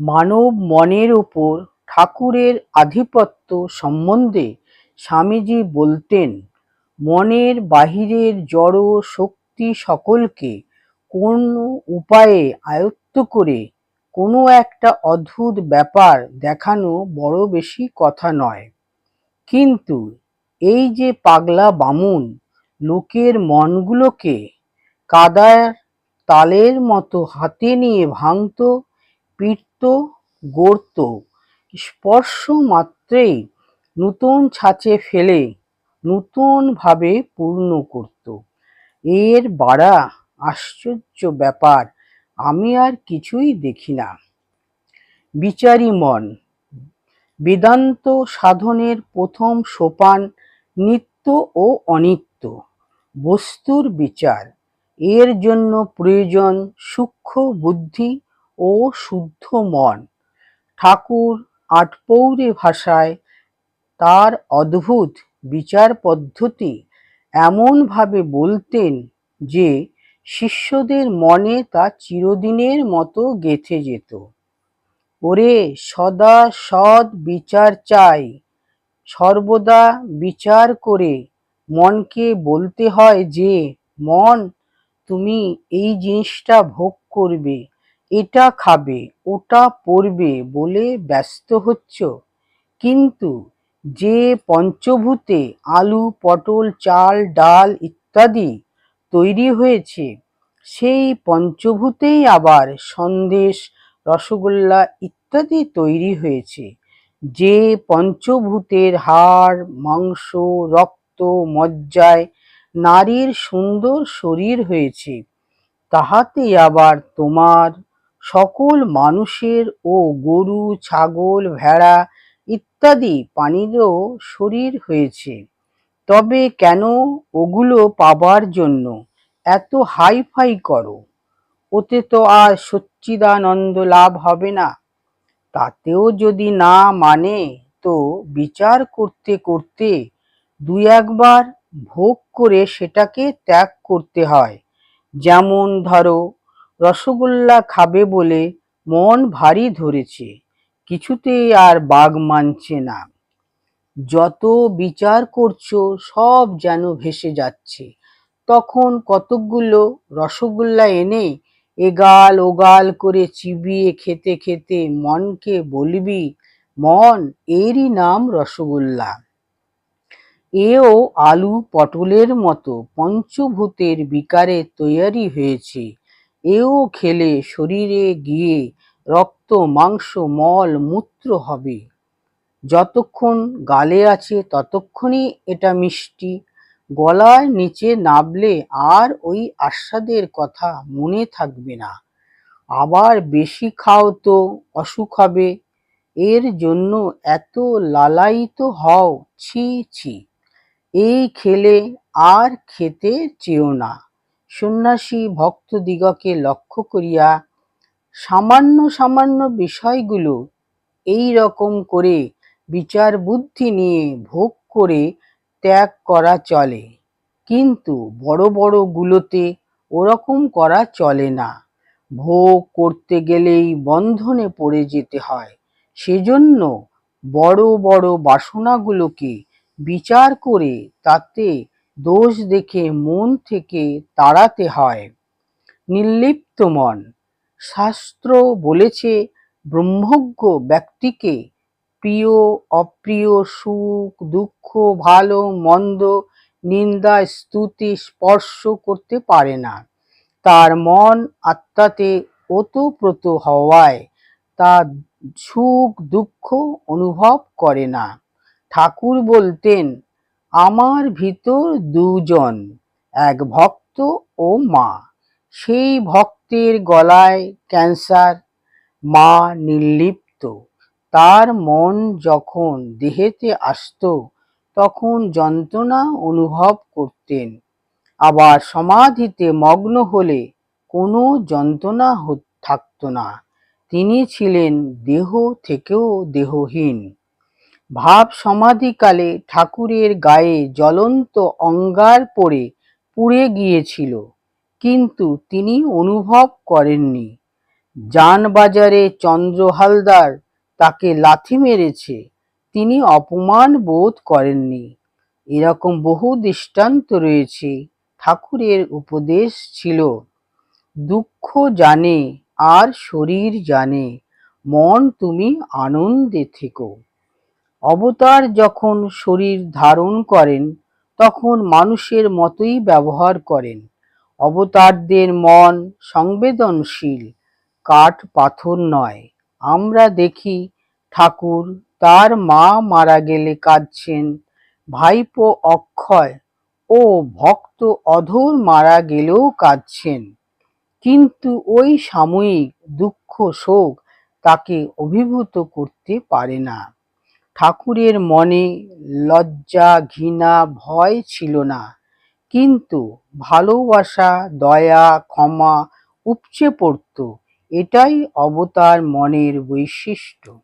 মানব মনের উপর ঠাকুরের আধিপত্য সম্বন্ধে স্বামীজি বলতেন, মনের বাহিরের জড় শক্তি সকলকে কোন উপায়ে আয়ত্ত করে কোনো একটা অদ্ভুত ব্যাপার দেখানো বড় বেশি কথা নয়। কিন্তু এই যে পাগলা বামুন লোকের মনগুলোকে কাদার তালের মতো হাতে নিয়ে ভাঙতো পিটত গড়ত স্পর্শ মাত্রেই নূতন ছাঁচে ফেলে নূতন ভাবে পূর্ণ করত। এর বাড়া আশ্চর্য ব্যাপার, আমি আর কিছুই দেখি না। বিচারী মন, বেদান্ত সাধনের প্রথম সোপান নিত্য ও অনিত্য। বস্তুর বিচার, এর জন্য প্রয়োজন সূক্ষ্ম বুদ্ধি ও শুদ্ধ মন। ঠাকুর আটপৌরে ভাষায় তার অদ্ভুত বিচার পদ্ধতি এমনভাবে বলতেন যে শিষ্যদের মনে তা চিরদিনের মতো গেঁথে যেত। ওরে সদা সৎ বিচার চাই, সর্বদা বিচার করে মনকে বলতে হয় যে, মন, তুমি এই জিনিসটা ভোগ করবে এটা খাবে, ওটা পরবে বলে ব্যস্ত হচ্ছ। কিন্তু যে পঞ্চভূতে আলু, পটল, চাল, ডাল ইত্যাদি তৈরি হয়েছে, সেই পঞ্চভূতেই আবার সন্দেশ, রসগোল্লা ইত্যাদি তৈরি হয়েছে। যে পঞ্চভূতের হাড়, মাংস, রক্ত, মজ্জায় নারীর সুন্দর শরীর হয়েছে তাহাতে আবার তোমার সকল মানুষের ও গরু, ছাগল, ভেড়া ইত্যাদি প্রাণীরও শরীর হয়েছে। তবে কেন ওগুলো পাবার জন্য এত হাই ফাই করো? ওতে তো আর সচ্চিদানন্দ লাভ হবে না। তাতেও যদি না মানে তো বিচার করতে করতে দুই একবার ভোগ করে সেটাকে ত্যাগ করতে হয়। যেমন ধরো রসগোল্লা খাবে বলে মন ভারী ধরেছে কিছুতেই আর বাগ মানছে না। যত বিচার করছ, সব যেন ভেসে যাচ্ছে। তখন কতকগুলো রসগোল্লা এনে এগাল ওগাল করে চিবিয়ে খেতে খেতে মনকে বলবি, মন, এরই নাম রসগোল্লা। এও আলু পটলের মতো পঞ্চভূতের বিকারে তৈয়ারি হয়েছে। এও খেলে শরীরে গিয়ে রক্ত, মাংস, মল, মূত্র হবে। যতক্ষণ গালে আছে ততক্ষণই এটা মিষ্টি। গলার নিচে নাবলে আর ওই আস্বাদের কথা মনে থাকবে না। আবার বেশি খাও তো, অসুখ হবে। এর জন্য এত লালায়িত হও, ছি ছি। এই খেলে আর খেতে চেও না। সন্ন্যাসী ভক্তদিগকে লক্ষ্য করিয়া সামান্য সামান্য বিষয়গুলো এই রকম করে বিচার বুদ্ধি নিয়ে ভোগ করে ত্যাগ করা চলে। কিন্তু বড় বড় গুলোতে ওরকম করা চলে না। ভোগ করতে গেলেই বন্ধনে পড়ে যেতে হয়। সেজন্য বড় বড় বাসনাগুলোকে বিচার করে তাতে দোষ দেখে মন থেকে তাড়াতে হয়। নির্লিপ্ত মন। শাস্ত্র বলেছে, ব্রহ্মজ্ঞ ব্যক্তিকে প্রিয়, অপ্রিয়, সুখ, দুঃখ, ভালো, মন্দ, নিন্দা, স্তুতি স্পর্শ করতে পারে না। তার মন আত্মাতে ওতপ্রোত হওয়ায় তা সুখ দুঃখ অনুভব করে না। ঠাকুর বলতেন আমার ভিতর দুজন, এক ভক্ত ও মা। সেই ভক্তের গলায় ক্যান্সার, মা নির্লিপ্ত। তার মন যখন দেহেতে আসত, তখন যন্ত্রণা অনুভব করতেন। আবার সমাধিতে মগ্ন হলে কোনো যন্ত্রণা থাকতো না। তিনি ছিলেন দেহ থেকেও দেহহীন। ভাব সমাধিকালে ঠাকুরের গায়ে জ্বলন্ত অঙ্গার পড়ে পুড়ে গিয়েছিল, কিন্তু তিনি অনুভব করেননি। যানবাজারে চন্দ্র হালদার তাকে লাথি মেরেছে, তিনি অপমান বোধ করেননি। এরকম বহু দৃষ্টান্ত রয়েছে, ঠাকুরের উপদেশ ছিল, দুঃখ জানে আর শরীর জানে, মন তুমি আনন্দে থেকো। অবতার যখন শরীর ধারণ করেন, তখন মানুষের মতোই ব্যবহার করেন। অবতারদের মন সংবেদনশীল, কাঠ পাথর নয়। আমরা দেখি ঠাকুর তার মা মারা গেলে কাঁদছেন, ভাইপো অক্ষয় ও ভক্ত অধর মারা গেলেও কাঁদছেন। কিন্তু ওই সাময়িক দুঃখ শোক তাকে অভিভূত করতে পারে না। ঠাকুরের মনে লজ্জা, ঘৃণা, ভয় ছিল না। কিন্তু ভালোবাসা, দয়া, ক্ষমা উপচে পড়ত। এটাই অবতার মনের বৈশিষ্ট্য।